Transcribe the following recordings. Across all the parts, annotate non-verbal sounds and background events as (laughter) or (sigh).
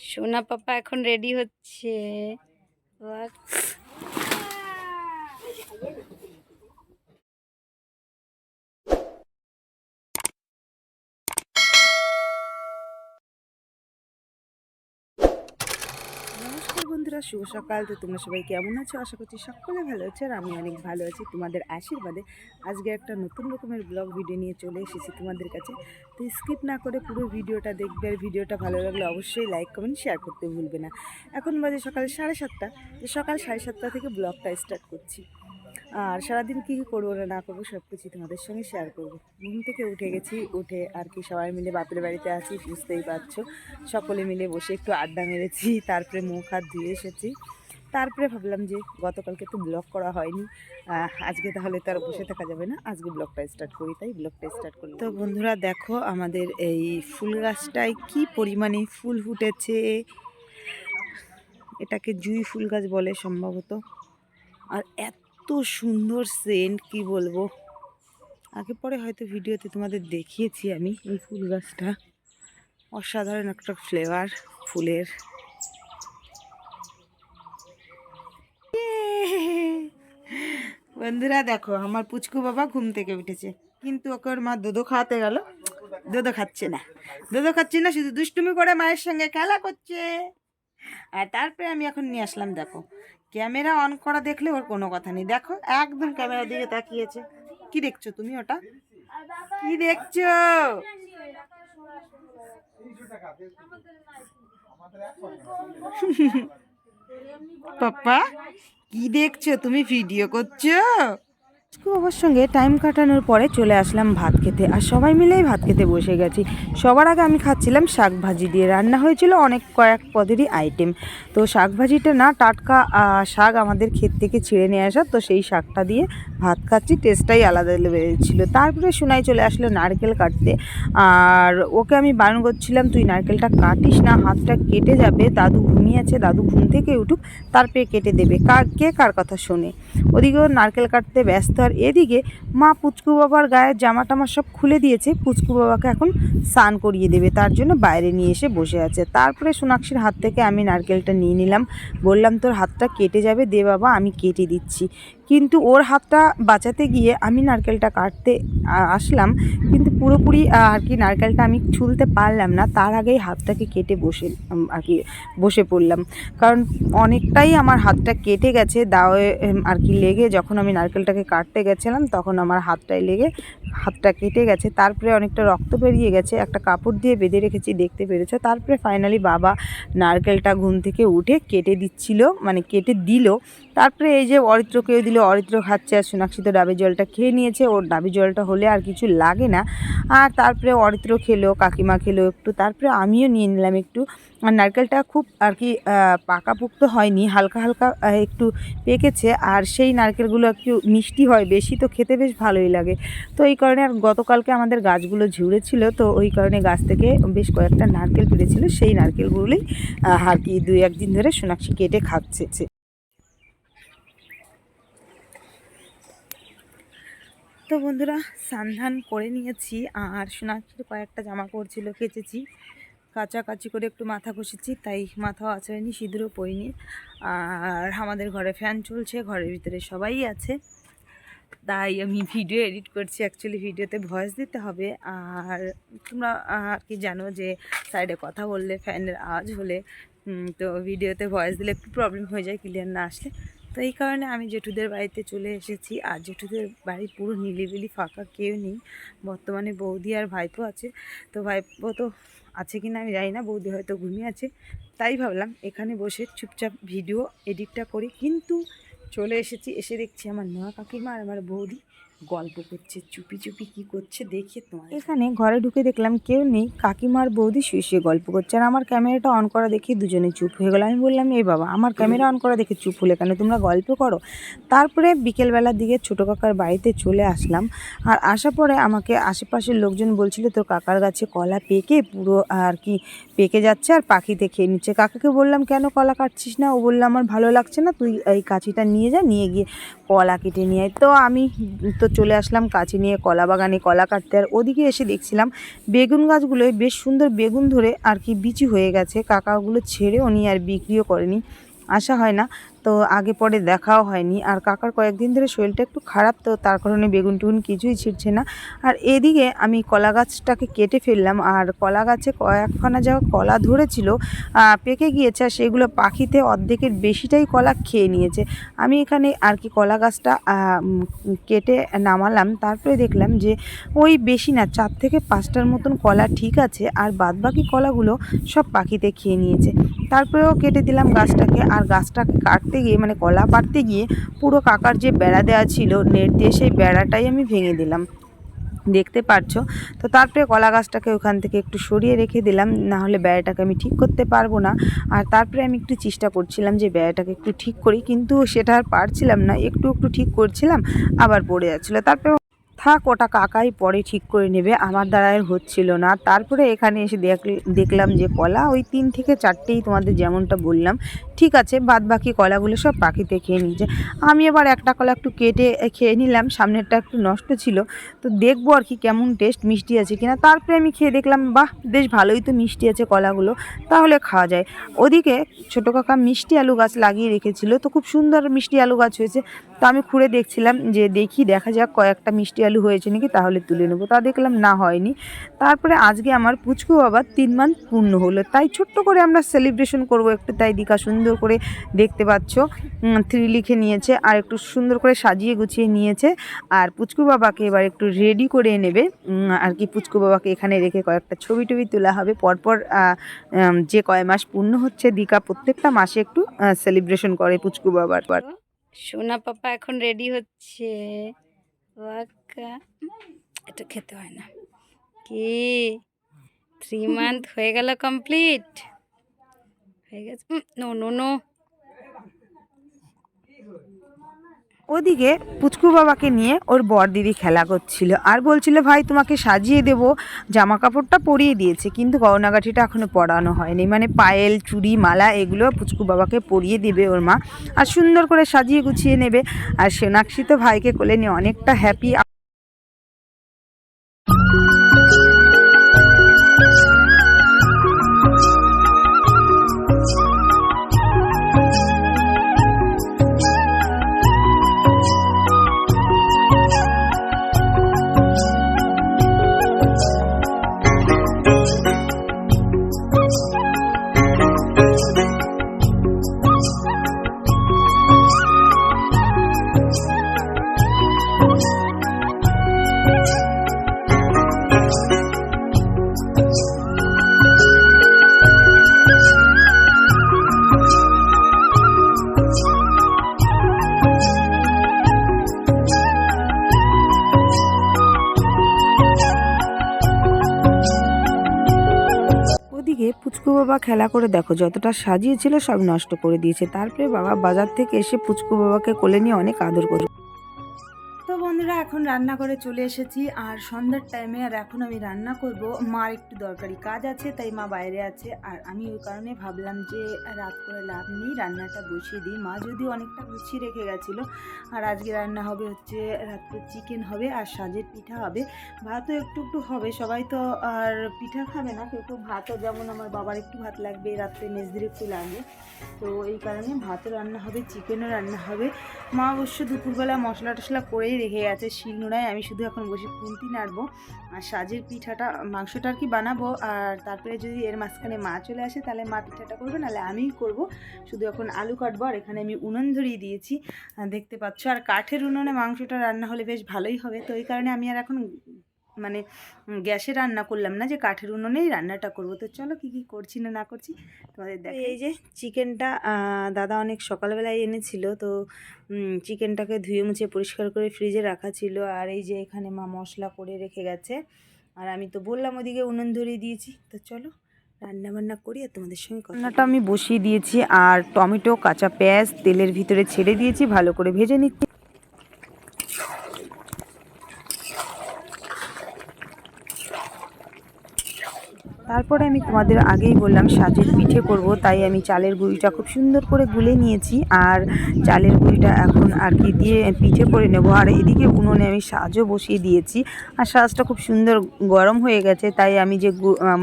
সোনা পাপা এখন রেডি হচ্ছে বাহ। নমস্কার বন্ধুরা শুভ সকাল। তো তোমরা সবাই কেমন আছো? আশা করছি সকলে ভালো আছো আর আমি অনেক ভালো আছি তোমাদের আশীর্বাদে। আজকে একটা নতুন রকমের ব্লগ ভিডিও নিয়ে চলে এসেছি তোমাদের কাছে। তো স্কিপ না করে পুরো ভিডিওটা দেখবে আর ভিডিওটা ভালো লাগলে অবশ্যই লাইক কমেন্ট শেয়ার করতে ভুলবে না। এখন বাজে সকাল সাড়ে সাতটা। সকাল সাড়ে সাতটা থেকে ব্লগটা স্টার্ট করছি। আর সারাদিন কী করব না না করব সব কিছু তোমাদের সঙ্গে শেয়ার করব। ঘুম থেকে উঠে গেছি, উঠে আর কি সবাই মিলে বাপের বাড়িতে আছি, বুঝতেই পারছ। সকলে মিলে বসে একটু আড্ডা মেরেছি, তারপরে মুখ হাত ধুয়ে এসেছি। তারপরে ভাবলাম যে গতকালকে তো ব্লগ করা হয়নি আজকে তাহলে তো আর বসে থাকা যাবে না। আজকে ব্লগটা স্টার্ট করি, তাই ব্লগটা স্টার্ট করি তো বন্ধুরা দেখো আমাদের এই ফুল গাছটায় কি পরিমাণে ফুল ফুটেছে। এটাকে জুই ফুল গাছ বলে সম্ভবত। আর এত সুন্দর সেন্ট কি বলব? আগে পরে হয়তো ভিডিওতে তোমাদের দেখিয়েছি আমি এই ফুল গাছটা। অসাধারণ একটা ফ্লেভার ফুলের। বন্ধুরা দেখো, আমার পুচকু বাবা ঘুম থেকে উঠেছে। কিন্তু ওকে ওর মা দুধো খাওয়াতে গেল দুধো খাচ্ছে না। দুধো খাচ্ছে না, শুধু দুষ্টুমি করে মায়ের সঙ্গে খেলা করছে। আর তারপরে আমি এখন নিয়ে আসলাম, দেখো। ক্যামেরা অন করা দেখলে ওর কোনো কথা নেই। দেখো একদম ক্যামেরার দিকে তাকিয়েছে। কি দেখছ তুমি ওটা? কি দেখছ? (laughs) পাপ্পা কি দেখছ? তুমি ভিডিও করছ? বাবার সঙ্গে টাইম কাটানোর পরে চলে আসলাম ভাত খেতে। আর সবাই মিলেই ভাত খেতে বসে গেছি। সবার আগে আমি খাচ্ছিলাম শাক ভাজি দিয়ে। রান্না হয়েছিল অনেক কয়েক পদেরই আইটেম তো শাক ভাজিটা না টাটকা শাক আমাদের ক্ষেত থেকে ছিঁড়ে নিয়ে আসা, তো সেই শাকটা দিয়ে ভাত খাচ্ছি। টেস্টটাই আলাদা লেগেছিলো তারপরে শোনাই চলে আসলো নারকেল কাটতে। আর ওকে আমি বারণ করছিলাম, তুই নারকেলটা কাটিস না, হাতটা কেটে যাবে। দাদু ঘুমিয়েছে দাদু ঘুম থেকে উঠুক তারপরে কেটে দেবে। কার কে কার কথা শোনে? ওদিকেও নারকেল কাটতে ব্যস্ত আর এদিকে মা পুচকু বাবার গায়ের জামা টামা সব খুলে দিয়েছে। পুচকু বাবাকে এখন স্নান করিয়ে দেবে, তার জন্য বাইরে নিয়ে এসে বসে আছে। তারপরে সোনাক্ষীর হাত থেকে আমি নারকেলটা নিয়ে নিলাম। বললাম, তোর হাতটা কেটে যাবে, দে বাবা, আমি কেটে দিচ্ছি। কিন্তু ওর হাতটা বাঁচাতে গিয়ে আমি নারকেলটা কাটতে আসলাম। কিন্তু পুরোপুরি আর কি নারকেলটা আমি ছুলতে পারলাম না। তার আগেই হাতটাকে কেটে বসে আর কি বসে পড়লাম। কারণ অনেকটাই আমার হাতটা কেটে গেছে, দাওয়ে আর কি লেগে যখন আমি নারকেলটাকে কাটতে গেছিলাম, তখন আমার হাতটায় লেগে, হাতটা কেটে গেছে। তারপরে অনেকটা রক্ত বেরিয়ে গেছে, একটা কাপড় দিয়ে বেঁধে রেখেছি, দেখতে পেরেছ। তারপরে ফাইনালি বাবা নারকেলটা ঘুম থেকে উঠে কেটে দিচ্ছিল মানে কেটে দিল। তারপরে এই যে অরিত্রকেও দিল অরিত্র খাচ্ছে আর সোনাক্ষী তো ডাবের জলটা খেয়ে নিয়েছে। ওর ডাবের জলটা হলে আর কিছু লাগে না। আর তারপরে অরিত্র খেলো, কাকিমা খেলো একটু। তারপরে আমিও নিয়ে নিলাম একটু। আর নারকেলটা খুব আর কি পাকাপুক্ত হয়নি, হালকা হালকা একটু পেকেছে। আর সেই নারকেলগুলো একটু মিষ্টি হয়, বেশি তো খেতে বেশ ভালোই লাগে। তো এই কারণে আর গতকালকে আমাদের গাছগুলো ঝুড়েছিল। তো ওই কারণে গাছ থেকে বেশ কয়েকটা নারকেল পেরেছিল সেই নারকেলগুলোই আর কি দুই একদিন ধরে সোনাক্ষী কেটে খাচ্ছে। তো বন্ধুরা, স্নান করে নিয়েছি আর সোনাক্ষীর কয়েকটা জামা পরছিল কেচেছি। কাচাকাচি করে একটু মাথা ঘষেছি, তাই মাথাও আছড়াইনি সিঁদুরও পরিনি আর আমাদের ঘরে ফ্যান চলছে, ঘরের ভিতরে সবাই আছে। তাই আমি ভিডিও এডিট করছি অ্যাকচুয়ালি ভিডিওতে ভয়েস দিতে হবে। আর তোমরা, আর কি জানো যে সাইডে কথা বললে, ফ্যানের আওয়াজ হলে তো ভিডিওতে ভয়েস দিলে একটু প্রবলেম হয়ে যায় ক্লিয়ার না আসলে। তো এই কারণে আমি জেঠুদের বাড়িতে চলে এসেছি। আর জেঠুদের বাড়ি পুরো নিলিবিলি, ফাঁকা কেউ নেই। বর্তমানে বৌদি আর ভাইপো আছে। তো ভাইপো তো আছে কি না আমি জানি না, বৌদি হয়তো ঘুমিয়ে আছে। তাই ভাবলাম এখানে বসে চুপচাপ ভিডিও এডিটটা করি। কিন্তু চলে এসেছি, এসে দেখছি আমার মা কাকিমা আর আমার বৌদি। গল্প করছে, চুপি চুপি কি করছে দেখে তোমার এখানে ঘরে ঢুকে দেখলাম কেউ নেই, কাকিমার বৌদি শুয়ে শুয়ে গল্প করছে আর আমার ক্যামেরাটা অন করা দেখে দুজনে চুপ হয়ে গেল। আমি বললাম এই বাবা, আমার ক্যামেরা অন করা দেখে চুপ হলে কেন? তোমরা গল্প করো। তারপরে বিকেলবেলার দিকে ছোটো কাকার বাড়িতে চলে আসলাম আর আসার পরে আমাকে আশেপাশের লোকজন বলছিল, তোর কাকার গাছে কলা পেকে, পুরো আর কি পেকে যাচ্ছে আর পাখিতে খেয়ে নিচ্ছে। কাকাকে বললাম, কেন কলা কাটছিস না? ও বলল, আমার ভালো লাগছে না, তুই এই কাছিটা নিয়ে যা, নিয়ে গিয়ে কলা কেটে নিয়ে আয়। তো আমি, তো চলে আসলাম কাছে নিয়ে কলা বাগানে কলা কাটতে। আর ওদিকে এসে দেখছিলাম বেগুন গাছগুলোয় বেশ সুন্দর বেগুন ধরে আর কি বিচি হয়ে গেছে। কাকাগুলো ছেড়েও নি আর বিক্রিও করেনি। আশা হয় না তো আগে পরে দেখাও হয়নি। আর কাকার কয়েকদিন ধরে শরীরটা একটু খারাপ, তো তার কারণে বেগুন টেগুন কিছুই ছিঁড়ছে না। আর এদিকে আমি কলা গাছটাকে কেটে ফেললাম, আর কলা গাছে কয়েকখানা যা কলা ধরেছিল পেকে গিয়েছে, আর সেগুলো পাখিতে অর্ধেকের বেশিটাই কলা খেয়ে নিয়েছে। আমি এখানে আর কি কলা গাছটা কেটে নামালাম। তারপরে দেখলাম যে ওই বেশি না, চার থেকে পাঁচটার মতন কলা ঠিক আছে, আর বাদবাকি কলাগুলো সব পাখিতে খেয়ে নিয়েছে। তারপরেও কেটে দিলাম গাছটাকে। আর গাছটাকে কাটতে গিয়ে মানে কলা পাড়তে গিয়ে পুরো কাকার যে বেড়া দেওয়া ছিল, নেট দিয়ে সেই বেড়াটাই আমি ভেঙে দিলাম। দেখতে পারছ? তো তারপরে কলা গাছটাকে ওখান থেকে একটু সরিয়ে রেখে দিলাম, না হলে বেড়াটাকে আমি ঠিক করতে পারব না। আর তারপরে আমি একটু চেষ্টা করছিলাম যে বেড়াটাকে একটু ঠিক করি, কিন্তু সেটা আর পারছিলাম না। একটু একটু ঠিক করছিলাম, আবার পড়ে যাচ্ছিল। তারপরে থাক ওটা কাকাই পরে ঠিক করে নেবে আমার দ্বারা হচ্ছিল না। তারপরে এখানে এসে দেখ- দেখলাম যে কলা ওই তিন থেকে চারটেই তোমাদের যেমনটা বললাম ঠিক আছে বাদ বাকি কলাগুলো সব পাখিতে খেয়ে নিয়েছে আমি এবার একটা কলা একটু কেটে খেয়ে নিলাম, সামনেরটা একটু নষ্ট ছিল। তো দেখব আর কি কেমন টেস্ট মিষ্টি আছে কিনা। তারপরে আমি খেয়ে দেখলাম, বাহ, বেশ ভালোই তো মিষ্টি আছে কলাগুলো। তাহলে খাওয়া যায়। ওদিকে ছোটো কাকা মিষ্টি আলু গাছ লাগিয়ে রেখেছিল। তো খুব সুন্দর মিষ্টি আলু গাছ হয়েছে। তো আমি খুঁড়ে দেখছিলাম যে দেখি দেখা যাক কয়েকটা মিষ্টি আলু হয়েছে নাকি, তাহলে তুলে নেব। তা দেখলাম না হয়নি। তারপরে আজকে আমার পুচকু বাবার তিন মান্থ পূর্ণ হলো। তাই ছোট্ট করে আমরা সেলিব্রেশন করব একটু। তাই দিকা সুন্দর করে দেখতে পাচ্ছ। থ্রি লিখে নিয়েছে আর একটু সুন্দর করে সাজিয়ে গুছিয়ে নিয়েছে। আর পুচকু বাবাকে এবার একটু রেডি করে নেবে। আর কি পুচকু বাবাকে এখানে রেখে কয়েকটা ছবি টবি তোলা হবে। পরপর যে কয় মাস পূর্ণ হচ্ছে দিকা প্রত্যেকটা মাসে একটু সেলিব্রেশন করে পুচকু বাবার। পর সোনা পাপা এখন রেডি হচ্ছে। এটা খেতে হয় না। কি? থ্রি মান্থ হয়ে গেল কমপ্লিট হয়ে গেছে। No no no. ওদিকে পুচকু বাবাকে নিয়ে ওর বর দিদি খেলা করছিল আর বলছিল, ভাই, তোমাকে সাজিয়ে দেবো। জামা কাপড়টা পরিয়ে দিয়েছে, কিন্তু গহনাগাঠিটা এখনও পরানো হয়নি। মানে পায়েল, চুড়ি, মালা এগুলো পুচকু বাবাকে পরিয়ে দেবে ওর মা। আর সুন্দর করে সাজিয়ে গুছিয়ে নেবে। আর সোনাক্ষী তো ভাইকে কোলে নিয়ে অনেকটা হ্যাপি বাবা খেলা করে দেখো, যতটা সাজিয়েছিল সব নষ্ট করে দিয়েছে। তারপরে বাবা বাজার থেকে এসে পুচকু বাবাকে কোলে নিয়ে অনেক আদর করে। এখন রান্না করে চলে এসেছি আর সন্ধ্যার টাইমে আর এখন আমি রান্না করব। মার একটু দরকারি কাজ আছে, তাই মা বাইরে আছে। আর আমি ওই কারণে ভাবলাম যে রাত করে লাভ নেই, রান্নাটা বসিয়ে দিই। মা যদি অনেকটা গুছিয়ে রেখে গেছিল। আর আজকে রান্না হবে হচ্ছে, রাত্রে চিকেন হবে আর সাজের পিঠা হবে। ভাতও একটু একটু হবে, সবাই তো আর পিঠা খাবে না। কেউ কেউ ভাতও, যেমন আমার বাবার একটু ভাত লাগবে রাত্রে মেজদির একটু লাগবে তো এই কারণে ভাতও রান্না হবে চিকেনও রান্না হবে। মা অবশ্য দুপুরবেলা মশলা টশলা করেই রেখে গেছে শিলনোড়ায় আমি শুধু এখন বসে খুন্তি নাড়বো আর সাজের পিঠাটা, মাংসটা আর কি বানাবো। আর তারপরে যদি এর মাঝখানে মা চলে আসে, তাহলে মা পিঠাটা করবে, নাহলে আমিই করব। শুধু এখন আলু কাটবো, আর এখানে আমি উনুন ধরিয়ে দিয়েছি। দেখতে পাচ্ছ, আর কাঠের উনুনে মাংসটা রান্না হলে বেশ ভালোই হবে। তো এই কারণে আমি আর এখন মানে গ্যাসে রান্না করলাম না যে কাঠের উনুনেই রান্নাটা করব। তো চলো কি কি করছি না না করছি তোমাদের দেখ এই যে চিকেনটা দাদা অনেক সকালবেলায় এনেছিল তো চিকেনটাকে ধুয়ে মুছে পরিষ্কার করে ফ্রিজে রাখা ছিল আর এই যে এখানে মা মশলা করে রেখে গেছে। আর আমি তো বললাম ওদিকে উনুন ধরিয়ে দিয়েছি তো চলো রান্না বান্না করি আর তোমাদের সঙ্গে রান্নাটা আমি বসিয়ে দিয়েছি আর টমেটো কাঁচা পেঁয়াজ তেলের ভিতরে ছেড়ে দিয়েছি ভালো করে ভেজে নিচ্ছি। তারপরে আমি তোমাদের আগেই বললাম, সাজের পিঠে করব, তাই আমি চালের গুঁড়িটা খুব সুন্দর করে গুলে নিয়েছি, আর চালের গুঁড়িটা এখন আর কি দিয়ে পিঠে করে নেব, আর এদিকে উনুনে আমি সাজও বসিয়ে দিয়েছি, আর সাজটা খুব সুন্দর গরম হয়ে গেছে, তাই আমি যে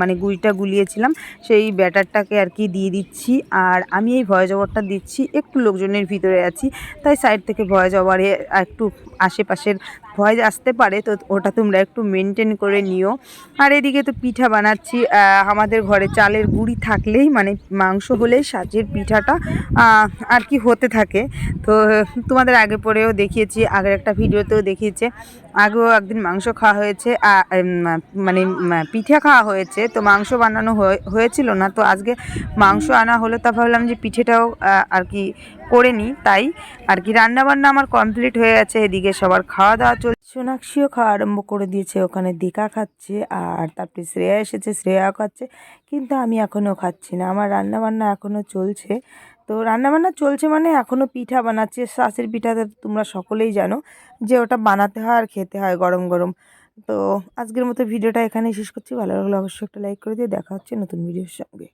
মানে গুঁড়িটা গুলিয়েছিলাম, সেই ব্যাটারটাকে আর কি দিয়ে দিচ্ছি, আর আমি এই ভয়েস ওভারটা দিচ্ছি, একটু লোকজনের ভিতরে আছি, তাই সাইড থেকে ভয়েস ওভারে একটু আশেপাশের ভয়েস আসতে পারে, তো ওটা তোমরা একটু মেনটেন করে নিও। আর এদিকে তো পিঠা বানাচ্ছি আমাদের ঘরে চালের গুঁড়ি থাকলেই মানে মাংস হলেই সাজের পিঠাটা আর কি হতে থাকে। তো তোমাদের আগে পরেও দেখিয়েছি, আগের একটা ভিডিওতেও দেখিয়েছে। আগেও একদিন মাংস খাওয়া হয়েছে মানে পিঠা খাওয়া হয়েছে, তো মাংস বানানো হয়ে- হয়েছিল না, তো আজকে মাংস আনা হলো, তা ভাবলাম যে পিঠেটাও আর কি করে নিই, তাই, আর কি রান্না বান্না আমার কমপ্লিট হয়ে গেছে, এদিকে সবার খাওয়া দাওয়া চলছে সোনাক্ষীও খাওয়া আরম্ভ করে দিয়েছে, ওখানে দিকা খাচ্ছে, আর তারপরে শ্রেয়া এসেছে, শ্রেয়াও খাচ্ছে, কিন্তু আমি এখনও খাচ্ছি না, আমার রান্না বান্না এখনও চলছে তো রান্নাবান্না চলছে মানে এখনও পিঠা বানাচ্ছে। শাঁসের পিঠা তো তোমরা সকলেই জানো যে ওটা বানাতে হয় আর খেতে হয় গরম গরম। তো আজকের মতো ভিডিওটা এখানেই শেষ করছি। ভালো লাগলে অবশ্যই একটা লাইক করে দিয়ে দেখা হচ্ছে নতুন ভিডিওর সঙ্গে।